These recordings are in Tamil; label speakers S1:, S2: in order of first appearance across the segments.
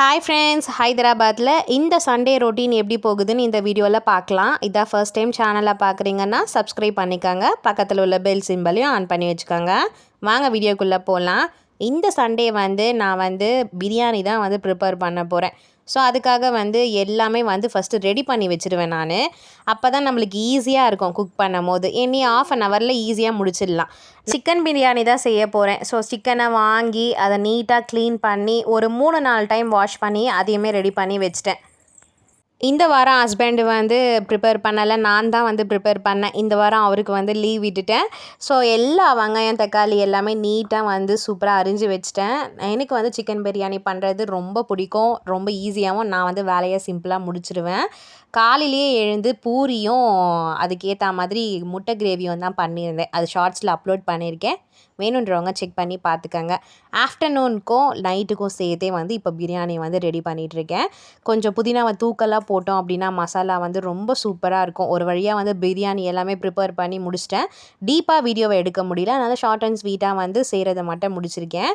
S1: ஹாய் ஃப்ரெண்ட்ஸ் ஹைதராபாத்தில் இந்த சண்டே ரொட்டீன் எப்படி போகுதுன்னு இந்த வீடியோவில் பார்க்கலாம். இதான் ஃபர்ஸ்ட் டைம் சேனலை பார்க்குறீங்கன்னா சப்ஸ்கிரைப் பண்ணிக்கோங்க. பக்கத்தில் உள்ள பெல் சிம்பிளையும் ஆன் பண்ணி வச்சுக்கோங்க. வாங்க வீடியோக்குள்ளே போகலாம் இந்த சண்டே வந்து நான் வந்து பிரியாணி தான் வந்து ப்ரிப்பேர் பண்ண போகிறேன் ஸோ அதுக்காக வந்து எல்லாமே வந்து ஃபஸ்ட்டு ரெடி பண்ணி வச்சுருவேன் நான். அப்போ தான் நம்மளுக்கு ஈஸியாக இருக்கும் குக் பண்ணும் போது. இனி ஆஃப் அன் ஹவரில் ஈஸியாக முடிச்சிடலாம். சிக்கன் பிரியாணி தான் செய்ய போகிறேன் ஸோ சிக்கனை வாங்கி அதை நீட்டாக க்ளீன் பண்ணி ஒரு மூணு நாலு டைம் வாஷ் பண்ணி அதையுமே ரெடி பண்ணி வச்சிட்டேன். இந்த வாரம் ஹஸ்பண்ட் வந்து ப்ரிப்பேர் பண்ணலை நான் தான் வந்து ப்ரிப்பேர் பண்ணேன். இந்த வாரம் அவருக்கு வந்து லீவ் விட்டுட்டேன். ஸோ எல்லா வெங்காயம் தக்காளி எல்லாமே நீட்டாக வந்து சூப்பராக அரிஞ்சு வச்சுட்டேன். எனக்கு வந்து சிக்கன் பிரியாணி பண்ணுறது ரொம்ப பிடிக்கும். ரொம்ப ஈஸியாகவும் நான் வந்து வேலையை சிம்பிளாக முடிச்சிடுவேன் காலையிலேயே எழுந்து பூரியும் அதுக்கேற்ற மாதிரி முட்டை கிரேவியும் தான் பண்ணியிருந்தேன். அது ஷார்ட்ஸில் அப்லோட் பண்ணியிருக்கேன். வேணுன்றவங்க செக் பண்ணி பார்த்துக்கங்க. ஆஃப்டர்நூனுக்கும் நைட்டுக்கும் சேர்த்தே வந்து இப்போ பிரியாணி வந்து ரெடி பண்ணிகிட்ருக்கேன் கொஞ்சம் புதினாவை தூக்கலாக போட்டோம் அப்படின்னா மசாலா வந்து ரொம்ப சூப்பராக இருக்கும். ஒரு வழியாக வந்து பிரியாணி எல்லாமே ப்ரிப்பேர் பண்ணி முடிச்சிட்டேன். டீப்பாக வீடியோவை எடுக்க முடியல. அதனால் ஷார்ட் அண்ட் ஸ்வீட்டாக வந்து செய்கிறத மட்டும் முடிச்சிருக்கேன்.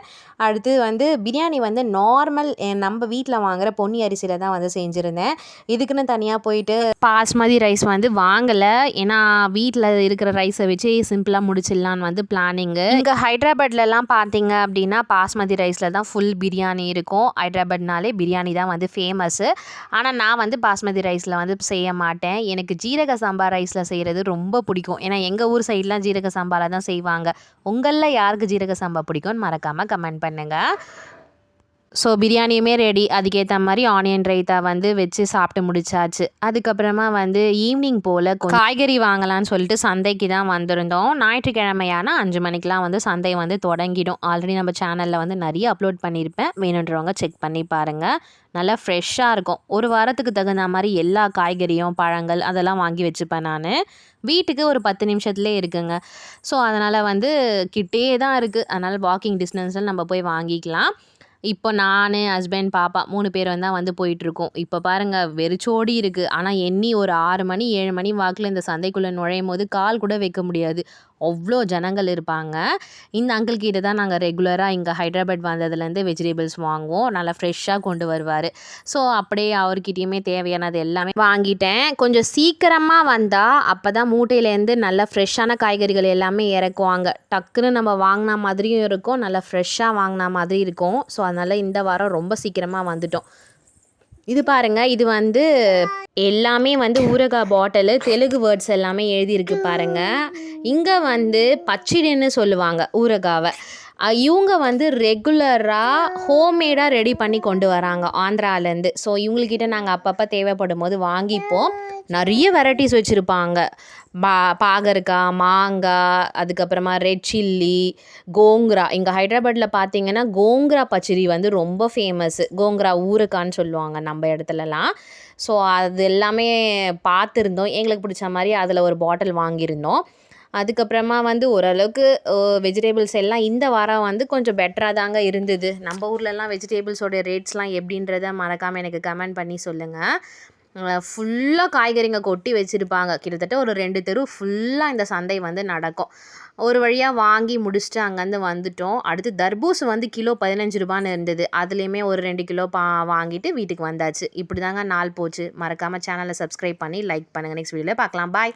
S1: அடுத்து வந்து பிரியாணி வந்து நார்மல் நம்ம வீட்டில் வாங்குகிற பொன்னி அரிசியில் தான் வந்து செஞ்சுருந்தேன். இதுக்குன்னு தனியாக போயிட்டு பாஸ்மதி ரைஸ் வந்து வாங்கலை. ஏன்னா வீட்டில் இருக்கிற ரைஸை வச்சு சிம்பிளாக முடிச்சிடலான்னு வந்து பிளானிங்கு இங்கே ஹைதராபாத்லலாம் பார்த்தீங்க அப்படின்னா பாஸ்மதி ரைஸில் தான் ஃபுல் பிரியாணி இருக்கும். ஹைதராபாத்னாலே பிரியாணி தான் வந்து ஃபேமஸ்ஸு ஆனால் நான் வந்து பாஸ்மதி ரைஸில் வந்து செய்ய மாட்டேன். எனக்கு ஜீரக சம்பா ரைஸில் செய்கிறது ரொம்ப பிடிக்கும். ஏன்னா எங்கள் ஊர் சைட்லாம் ஜீரக சம்பாவில் தான் செய்வாங்க. உங்களில் யாருக்கு ஜீரக சம்பா பிடிக்கும்னு மறக்காமல் கமெண்ட் பண்ணுங்கள் ஸோ பிரியாணியுமே ரெடி அதுக்கேற்ற மாதிரி ஆனியன் ரைத்தா வந்து வச்சு சாப்பிட்டு முடிச்சாச்சு. அதுக்கப்புறமா வந்து ஈவினிங் போல் காய்கறி வாங்கலாம்னு சொல்லிட்டு சந்தைக்கு தான் வந்திருந்தோம். ஞாயிற்றுக்கிழமையான அஞ்சு மணிக்கெலாம் வந்து சந்தை வந்து தொடங்கிடும். ஆல்ரெடி நம்ம சேனலில் வந்து நிறைய அப்லோட் பண்ணியிருப்பேன். வேணுன்றவங்க செக் பண்ணி பாருங்கள் நல்லா ஃப்ரெஷ்ஷாக இருக்கும். ஒரு வாரத்துக்கு தகுந்த மாதிரி எல்லா காய்கறியும் பழங்கள் அதெல்லாம் வாங்கி வச்சுப்பேன் நான். வீட்டுக்கு ஒரு பத்து நிமிஷத்துலேயே இருக்குங்க. ஸோ அதனால் வந்து கிட்டே தான் இருக்குது அதனால் வாக்கிங் டிஸ்டன்ஸில் நம்ம போய் வாங்கிக்கலாம். இப்போ நான் ஹஸ்பண்ட் பாப்பா மூணு பேர் தான் வந்து போயிட்டுருக்கோம். இப்போ பாருங்கள் வெறிச்சோடி இருக்குது ஆனால் எண்ணி ஒரு ஆறு மணி ஏழு மணி வாக்கில் இந்த சந்தைக்குள்ளே நுழையும் போது கால் கூட வைக்க முடியாது. அவ்வளோ ஜனங்கள் இருப்பாங்க. இந்த அங்கிள் கிட்ட தான் நாங்கள் ரெகுலராக இங்கே ஹைதராபாத் வந்ததுலேருந்து வெஜிடபிள்ஸ் வாங்குவோம். நல்லா ஃப்ரெஷ்ஷாக கொண்டு வருவார். ஸோ அப்படியே அவர்கிட்டயுமே தேவையானது எல்லாமே வாங்கிட்டேன். கொஞ்சம் சீக்கிரமாக வந்தால் அப்போ தான் மூட்டையிலேருந்து நல்ல ஃப்ரெஷ்ஷான காய்கறிகள் எல்லாமே இறக்குவாங்க. டக்குன்னு நம்ம வாங்கின மாதிரியும் இருக்கும். நல்லா ஃப்ரெஷ்ஷாக வாங்கின மாதிரி இருக்கும். ஸோ அதனால் இந்த வாரம் ரொம்ப சீக்கிரமாக வந்துட்டோம். இது பாருங்கள் இது வந்து எல்லாமே வந்து ஊறுகாய் பாட்டிலு தெலுங்கு வேர்ட்ஸ் எல்லாமே எழுதியிருக்கு பாருங்கள் இங்கே வந்து பச்சிடின்னு சொல்லுவாங்க ஊறுகாவை இவங்க வந்து ரெகுலராக ஹோம்மேடாக ரெடி பண்ணி கொண்டு வராங்க ஆந்திராலேருந்து. ஸோ இவங்கக்கிட்ட நாங்கள் அப்பப்போ தேவைப்படும் போது வாங்கிப்போம். நிறைய வெரைட்டிஸ் வச்சுருப்பாங்க. பா பாகற்காய் மாங்காய் அதுக்கப்புறமா ரெட் சில்லி கோங்குரா. இங்கே ஹைதராபாத்தில் பார்த்தீங்கன்னா கோங்குரா பச்சடி வந்து ரொம்ப ஃபேமஸ்ஸு கோங்குரா ஊருக்கான்னு சொல்லுவாங்க நம்ம இடத்துலலாம். ஸோ அது எல்லாமே பார்த்துருந்தோம் எங்களுக்கு பிடிச்ச மாதிரி அதில் ஒரு பாட்டில் வாங்கியிருந்தோம். அதுக்கப்புறமா வந்து ஓரளவுக்கு வெஜிடபிள்ஸ் எல்லாம் இந்த வாரம் வந்து கொஞ்சம் பெட்டராக தாங்க இருந்தது. நம்ம ஊர்லலாம் வெஜிடபிள்ஸோட ரேட்ஸ்லாம் எப்படின்றத மறக்காமல் எனக்கு கமெண்ட் பண்ணி சொல்லுங்கள் ஃபுல்லாக காய்கறிங்க கொட்டி வச்சுருப்பாங்க. கிட்டத்தட்ட ஒரு ரெண்டு தெரு ஃபுல்லாக இந்த சந்தை வந்து நடக்கும். ஒரு வழியாக வாங்கி முடிச்சுட்டு அங்கேருந்து வந்துட்டோம். அடுத்து தர்பூஸ் வந்து கிலோ பதினஞ்சு ரூபான்னு இருந்தது. அதுலேயுமே ஒரு ரெண்டு கிலோ பா வாங்கிட்டு வீட்டுக்கு வந்தாச்சு. இப்படி தாங்க நாள் போச்சு. மறக்காமல் சேனலை சப்ஸ்கிரைப் பண்ணி லைக் பண்ணுங்கள் நெக்ஸ்ட் வீடியோவில் பார்க்கலாம். பாய்